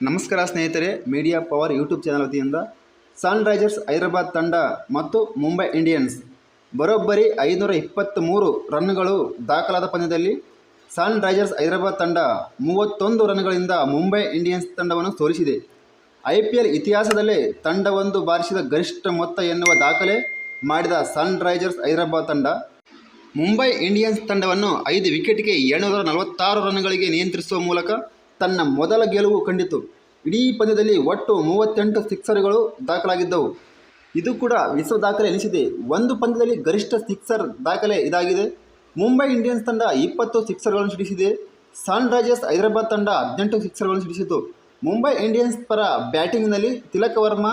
ನಮಸ್ಕಾರ ಸ್ನೇಹಿತರೆ media power YouTube channel ವತಿಯಿಂದ ಸನ್ ರೈಸರ್ಸ್ ಹೈದರಾಬಾದ್ ತಂಡ ಮತ್ತು ಮುಂಬೈ ಇಂಡಿಯನ್ಸ್ ಬರೋಬ್ಬರಿ ಐನೂರ ಇಪ್ಪತ್ತ್ಮೂರು ರನ್ಗಳು ದಾಖಲಾದ ಪಂದ್ಯದಲ್ಲಿ ಸನ್ ರೈಸರ್ಸ್ ಹೈದರಾಬಾದ್ ತಂಡ ಮೂವತ್ತೊಂದು ರನ್ಗಳಿಂದ ಮುಂಬೈ ಇಂಡಿಯನ್ಸ್ ತಂಡವನ್ನು ಸೋಲಿಸಿದೆ. ಐ ಪಿ ಎಲ್ ಇತಿಹಾಸದಲ್ಲೇ ತಂಡವೊಂದು ಬಾರಿಸಿದ ಗರಿಷ್ಠ ಮೊತ್ತ ಎನ್ನುವ ದಾಖಲೆ ಮಾಡಿದ ಸನ್ ರೈಸರ್ಸ್ ಹೈದರಾಬಾದ್ ತಂಡ ಮುಂಬೈ ಇಂಡಿಯನ್ಸ್ ತಂಡವನ್ನು ಐದು ವಿಕೆಟ್ಗೆ ಏಳ್ನೂರ ನಲವತ್ತಾರು ರನ್ಗಳಿಗೆ ನಿಯಂತ್ರಿಸುವ ಮೂಲಕ ತನ್ನ ಮೊದಲ ಗೆಲುವು ಕಂಡಿತು. ಇಡೀ ಪಂದ್ಯದಲ್ಲಿ ಒಟ್ಟು ಮೂವತ್ತೆಂಟು ಸಿಕ್ಸರ್ಗಳು ದಾಖಲಾಗಿದ್ದವು. ಇದು ಕೂಡ ವಿಶ್ವ ದಾಖಲೆ ಎನಿಸಿದೆ. ಒಂದು ಪಂದ್ಯದಲ್ಲಿ ಗರಿಷ್ಠ ಸಿಕ್ಸರ್ ದಾಖಲೆ ಇದಾಗಿದೆ. ಮುಂಬೈ ಇಂಡಿಯನ್ಸ್ ತಂಡ ಇಪ್ಪತ್ತು ಸಿಕ್ಸರ್ಗಳನ್ನು ಸಿಡಿಸಿದೆ. ಸನ್ ರೈಸರ್ಸ್ ಹೈದರಾಬಾದ್ ತಂಡ ಹದಿನೆಂಟು ಸಿಕ್ಸರ್ಗಳನ್ನು ಸಿಡಿಸಿತು. ಮುಂಬೈ ಇಂಡಿಯನ್ಸ್ ಪರ ಬ್ಯಾಟಿಂಗ್ನಲ್ಲಿ ತಿಲಕ್ ವರ್ಮಾ,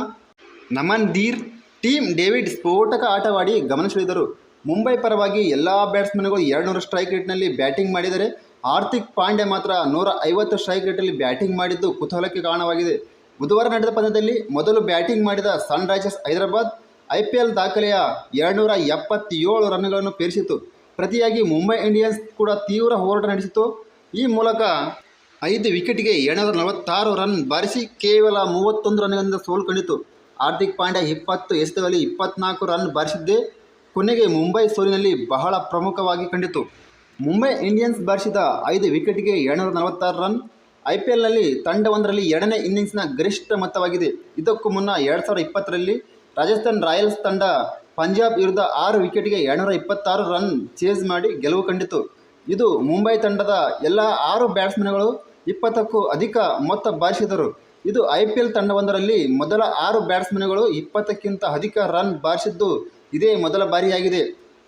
ನಮನ್ ಧೀರ್ ಟೀಮ್ ಡೇವಿಡ್ ಸ್ಫೋಟಕ ಆಟವಾಡಿ ಗಮನ ಸೆಳೆದರು. ಮುಂಬೈ ಪರವಾಗಿ ಎಲ್ಲ ಬ್ಯಾಟ್ಸ್ಮನ್ಗಳು ಎರಡುನೂರು ಸ್ಟ್ರೈಕ್ ರೇಟ್ನಲ್ಲಿ ಬ್ಯಾಟಿಂಗ್ ಮಾಡಿದರೆ ಹಾರ್ದಿಕ್ ಪಾಂಡ್ಯ ಮಾತ್ರ ನೂರ ಐವತ್ತು ಸ್ಟ್ರೈಕ್ ರೇಟಲ್ಲಿ ಬ್ಯಾಟಿಂಗ್ ಮಾಡಿದ್ದು ಕುತೂಹಲಕ್ಕೆ ಕಾರಣವಾಗಿದೆ. ಬುಧವಾರ ನಡೆದ ಪಂದ್ಯದಲ್ಲಿ ಮೊದಲು ಬ್ಯಾಟಿಂಗ್ ಮಾಡಿದ Sunrisers Hyderabad I P L ದಾಖಲೆಯ ಎರಡುನೂರ ಎಪ್ಪತ್ತೇಳು ರನ್ಗಳನ್ನು ಪೇರಿಸಿತು ಪ್ರತಿಯಾಗಿ ಮುಂಬೈ ಇಂಡಿಯನ್ಸ್ ಕೂಡ ತೀವ್ರ ಹೋರಾಟ ನಡೆಸಿತು ಈ ಮೂಲಕ ಐದು ವಿಕೆಟ್ಗೆ ಎರಡುನೂರ ನಲವತ್ತಾರು ರನ್ ಬಾರಿಸಿ ಕೇವಲ ಮೂವತ್ತೊಂದು ರನ್ಗಳಿಂದ ಸೋಲು ಕಂಡಿತು ಹಾರ್ದಿಕ್ ಪಾಂಡ್ಯ ಇಪ್ಪತ್ತು ಎಸೆತಗಳಲ್ಲಿ ಇಪ್ಪತ್ನಾಲ್ಕು ರನ್ ಬಾರಿಸಿದ್ದೇ ಕೊನೆಗೆ ಮುಂಬೈ ಸೋಲಿನಲ್ಲಿ ಬಹಳ ಪ್ರಮುಖವಾಗಿ ಕಂಡಿತು ಮುಂಬೈ ಇಂಡಿಯನ್ಸ್ ಬಾರಿಸಿದ ಐದು ವಿಕೆಟ್ಗೆ ಏಳ್ನೂರ ನಲವತ್ತಾರು ರನ್. ಐ ಪಿ ಎಲ್ನಲ್ಲಿ ತಂಡವೊಂದರಲ್ಲಿ ಎರಡನೇ ಇನ್ನಿಂಗ್ಸ್ನ ಗರಿಷ್ಠ ಮೊತ್ತವಾಗಿದೆ. ಇದಕ್ಕೂ ಮುನ್ನ ಎರಡು ಸಾವಿರದ ಇಪ್ಪತ್ತರಲ್ಲಿ ರಾಜಸ್ಥಾನ್ ರಾಯಲ್ಸ್ ತಂಡ ಪಂಜಾಬ್ ವಿರುದ್ಧ ಆರು ವಿಕೆಟ್ಗೆ ಏಳ್ನೂರ ಇಪ್ಪತ್ತಾರು ರನ್ ಚೇಸ್ ಮಾಡಿ ಗೆಲುವು ಕಂಡಿತು. ಇದು ಮುಂಬೈ ತಂಡದ ಎಲ್ಲ ಆರು ಬ್ಯಾಟ್ಸ್ಮನ್ಗಳು ಇಪ್ಪತ್ತಕ್ಕೂ ಅಧಿಕ ಮೊತ್ತ ಬಾರಿಸಿದರು. ಇದು ಐ ಪಿ ಎಲ್ ತಂಡವೊಂದರಲ್ಲಿ ಮೊದಲ ಆರು ಬ್ಯಾಟ್ಸ್ಮನ್ಗಳು ಇಪ್ಪತ್ತಕ್ಕಿಂತ ಅಧಿಕ ರನ್ ಬಾರಿಸಿದ್ದು ಇದೇ ಮೊದಲ ಬಾರಿಯಾಗಿದೆ.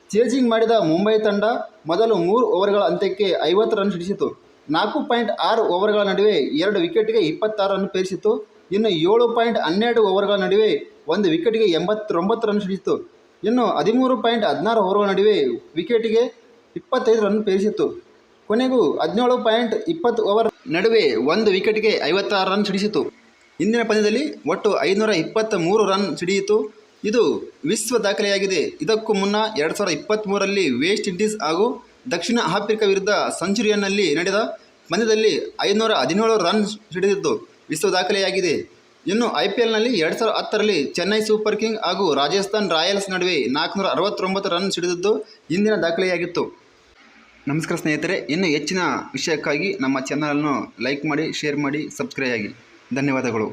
ಚೇಜಿಂಗ್ ಮಾಡಿದ ಮುಂಬೈ ತಂಡ ಮೊದಲು ಮೂರು ಓವರ್ಗಳ ಅಂತ್ಯಕ್ಕೆ ಐವತ್ತು ರನ್ ಸಿಡಿಸಿತು ನಾಲ್ಕು ಪಾಯಿಂಟ್ ಆರು ಓವರ್ಗಳ ನಡುವೆ ಎರಡು ವಿಕೆಟ್ಗೆ ಇಪ್ಪತ್ತಾರು ರನ್ ಪೇರಿಸಿತು. ಇನ್ನು ಏಳು ಪಾಯಿಂಟ್ ಹನ್ನೆರಡು ಓವರ್ಗಳ ನಡುವೆ ಒಂದು ವಿಕೆಟ್ಗೆ ಎಂಬತ್ತೊಂಬತ್ತು ರನ್ ಸಿಡಿಸಿತು ಇನ್ನು ಹದಿಮೂರು ಪಾಯಿಂಟ್ ಹದಿನಾರು ಓವರ್ಗಳ ನಡುವೆ ವಿಕೆಟ್ಗೆ ಇಪ್ಪತ್ತೈದು ರನ್ ಪೇರಿಸಿತ್ತು ಕೊನೆಗೂ ಹದಿನೇಳು ಪಾಯಿಂಟ್ ಇಪ್ಪತ್ತು ಓವರ್ ನಡುವೆ ಒಂದು ವಿಕೆಟ್ಗೆ ಐವತ್ತಾರು ರನ್ ಸಿಡಿಸಿತು ಇಂದಿನ ಪಂದ್ಯದಲ್ಲಿ ಒಟ್ಟು ಐನೂರ ಇಪ್ಪತ್ತ ಮೂರು ರನ್ ಸಿಡಿಯಿತು ಇದು ವಿಶ್ವ ದಾಖಲೆಯಾಗಿದೆ. ಇದಕ್ಕೂ ಮುನ್ನ ಎರಡು ಸಾವಿರದ ಇಪ್ಪತ್ತ್ಮೂರರಲ್ಲಿ ವೆಸ್ಟ್ ಇಂಡೀಸ್ ಹಾಗೂ ದಕ್ಷಿಣ ಆಫ್ರಿಕಾ ವಿರುದ್ಧ ಸೆಂಚುರಿಯನ್ನಲ್ಲಿ ನಡೆದ ಪಂದ್ಯದಲ್ಲಿ ಐನೂರ ಹದಿನೇಳು ರನ್ ಹಿಡಿದಿದ್ದು ವಿಶ್ವ ದಾಖಲೆಯಾಗಿದೆ. ಇನ್ನು ಐ ಪಿ ಎಲ್ನಲ್ಲಿ ಎರಡು ಸಾವಿರದ ಹತ್ತರಲ್ಲಿ ಚೆನ್ನೈ ಸೂಪರ್ ಕಿಂಗ್ ಹಾಗೂ ರಾಜಸ್ಥಾನ್ ರಾಯಲ್ಸ್ ನಡುವೆ ನಾಲ್ಕುನೂರ ಅರವತ್ತೊಂಬತ್ತು ರನ್ ಸಿಡಿದಿದ್ದು ಇಂದಿನ ದಾಖಲೆಯಾಗಿತ್ತು. ನಮಸ್ಕಾರ ಸ್ನೇಹಿತರೆ, ಇನ್ನು ಹೆಚ್ಚಿನ ವಿಷಯಕ್ಕಾಗಿ ನಮ್ಮ ಚಾನಲನ್ನು ಲೈಕ್ ಮಾಡಿ ಶೇರ್ ಮಾಡಿ ಸಬ್ಸ್ಕ್ರೈಬ್ ಆಗಿ. ಧನ್ಯವಾದಗಳು.